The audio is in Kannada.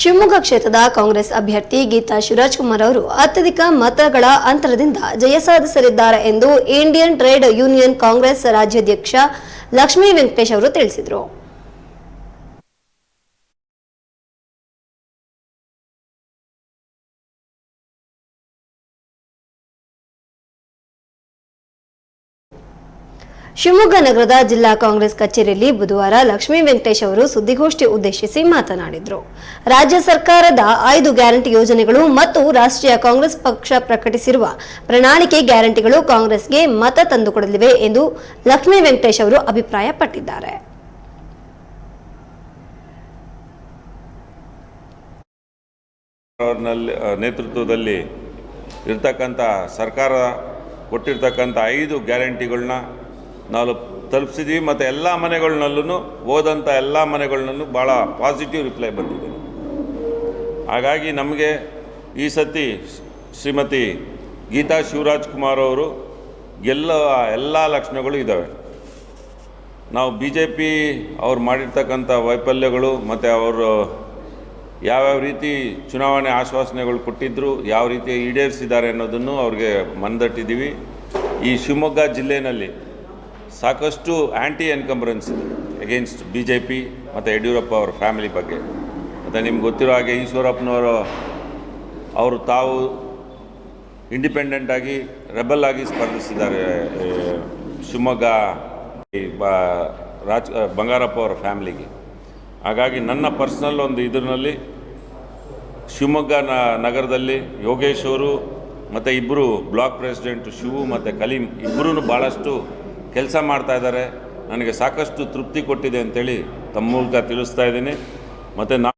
ಶಿವಮೊಗ್ಗ ಕ್ಷೇತ್ರದ ಕಾಂಗ್ರೆಸ್ ಅಭ್ಯರ್ಥಿ ಗೀತಾ ಶಿವರಾಜ್ಕುಮಾರ್ ಅವರು ಅತ್ಯಧಿಕ ಮತಗಳ ಅಂತರದಿಂದ ಜಯ ಸಾಧಿಸಲಿದ್ದಾರೆ ಎಂದು ಇಂಡಿಯನ್ ಟ್ರೇಡ್ ಯೂನಿಯನ್ ಕಾಂಗ್ರೆಸ್ ರಾಜ್ಯಾಧ್ಯಕ್ಷ ಲಕ್ಷ್ಮೀ ವೆಂಕಟೇಶ್ ಅವರು ತಿಳಿಸಿದರು. ಶಿವಮೊಗ್ಗ ನಗರದ ಜಿಲ್ಲಾ ಕಾಂಗ್ರೆಸ್ ಕಚೇರಿಯಲ್ಲಿ ಬುಧವಾರ ಲಕ್ಷ್ಮೀ ವೆಂಕಟೇಶ್ ಅವರು ಸುದ್ದಿಗೋಷ್ಠಿ ಉದ್ದೇಶಿಸಿ ಮಾತನಾಡಿದರು. ರಾಜ್ಯ ಸರ್ಕಾರದ ಐದು ಗ್ಯಾರಂಟಿ ಯೋಜನೆಗಳು ಮತ್ತು ರಾಷ್ಟ್ರೀಯ ಕಾಂಗ್ರೆಸ್ ಪಕ್ಷ ಪ್ರಕಟಿಸಿರುವ ಪ್ರಣಾಳಿಕೆ ಗ್ಯಾರಂಟಿಗಳು ಕಾಂಗ್ರೆಸ್ಗೆ ಮತ ತಂದುಕೊಡಲಿವೆ ಎಂದು ಲಕ್ಷ್ಮೀ ವೆಂಕಟೇಶ್ ಅವರು ಅಭಿಪ್ರಾಯಪಟ್ಟಿದ್ದಾರೆ. ನೇತೃತ್ವದಲ್ಲಿ ಇರ್ತಕ್ಕಂಥ ಸರ್ಕಾರ ಕೊಟ್ಟಿರ್ತಕ್ಕಂಥ ಐದು ಗ್ಯಾರಂಟಿಗಳನ್ನ ನಾವು ತಲುಪಿಸಿದ್ವಿ ಮತ್ತು ಎಲ್ಲ ಮನೆಗಳನ್ನಲ್ಲೂ ಹೋದಂಥ ಎಲ್ಲ ಮನೆಗಳನ್ನೂ ಭಾಳ ಪಾಸಿಟಿವ್ ರಿಪ್ಲೈ ಬಂದಿದೆ. ಹಾಗಾಗಿ ನಮಗೆ ಈ ಸತಿ ಶ್ರೀಮತಿ ಗೀತಾ ಶಿವರಾಜ್ ಕುಮಾರ್ ಅವರು ಎಲ್ಲ ಎಲ್ಲ ಲಕ್ಷಣಗಳು ಇದ್ದಾವೆ ನಾವು ಬಿ ಜೆ ಪಿ ಅವ್ರು ಮಾಡಿರ್ತಕ್ಕಂಥ ವೈಫಲ್ಯಗಳು ಮತ್ತು ಅವರು ಯಾವ್ಯಾವ ರೀತಿ ಚುನಾವಣೆ ಆಶ್ವಾಸನೆಗಳು ಕೊಟ್ಟಿದ್ದರು ಯಾವ ರೀತಿ ಈಡೇರಿಸಿದ್ದಾರೆ ಅನ್ನೋದನ್ನು ಅವ್ರಿಗೆ ಮನದಟ್ಟಿದ್ದೀವಿ. ಈ ಶಿವಮೊಗ್ಗ ಜಿಲ್ಲೆಯಲ್ಲಿ ಸಾಕಷ್ಟು ಆ್ಯಂಟಿ ಎನ್ಕಂಬ್ರೆನ್ಸ್ ಇದೆ ಎಗೇನ್ಸ್ಟ್ ಬಿ ಜೆ ಪಿ ಮತ್ತು ಯಡಿಯೂರಪ್ಪ ಅವರ ಫ್ಯಾಮಿಲಿ ಬಗ್ಗೆ. ಮತ್ತು ನಿಮ್ಗೆ ಗೊತ್ತಿರೋ ಹಾಗೆ ಈಶ್ವರಪ್ಪನವರು, ಅವರು ತಾವು ಇಂಡಿಪೆಂಡೆಂಟಾಗಿ ರೆಬಲ್ ಆಗಿ ಸ್ಪರ್ಧಿಸಿದ್ದಾರೆ ಶಿವಮೊಗ್ಗ ರಾಜ್ ಬಂಗಾರಪ್ಪ ಅವರ ಫ್ಯಾಮಿಲಿಗೆ ಹಾಗಾಗಿ ನನ್ನ ಪರ್ಸ್ನಲ್ ಒಂದು ಇದರಲ್ಲಿ ಶಿವಮೊಗ್ಗ ನಗರದಲ್ಲಿ ಯೋಗೇಶ್ ಅವರು ಮತ್ತು ಇಬ್ಬರು ಬ್ಲಾಕ್ ಪ್ರೆಸಿಡೆಂಟ್ ಶಿವು ಮತ್ತು ಕಲೀಂ ಇಬ್ಬರೂ ಭಾಳಷ್ಟು ಕೆಲಸ ಮಾಡ್ತಾ ಇದ್ದಾರೆ. ನನಗೆ ಸಾಕಷ್ಟು ತೃಪ್ತಿ ಕೊಟ್ಟಿದೆ ಅಂತೇಳಿ ತಮ್ಮ ಮೂಲಕ ತಿಳಿಸ್ತಾ ಇದ್ದೀನಿ. ಮತ್ತು ನಾ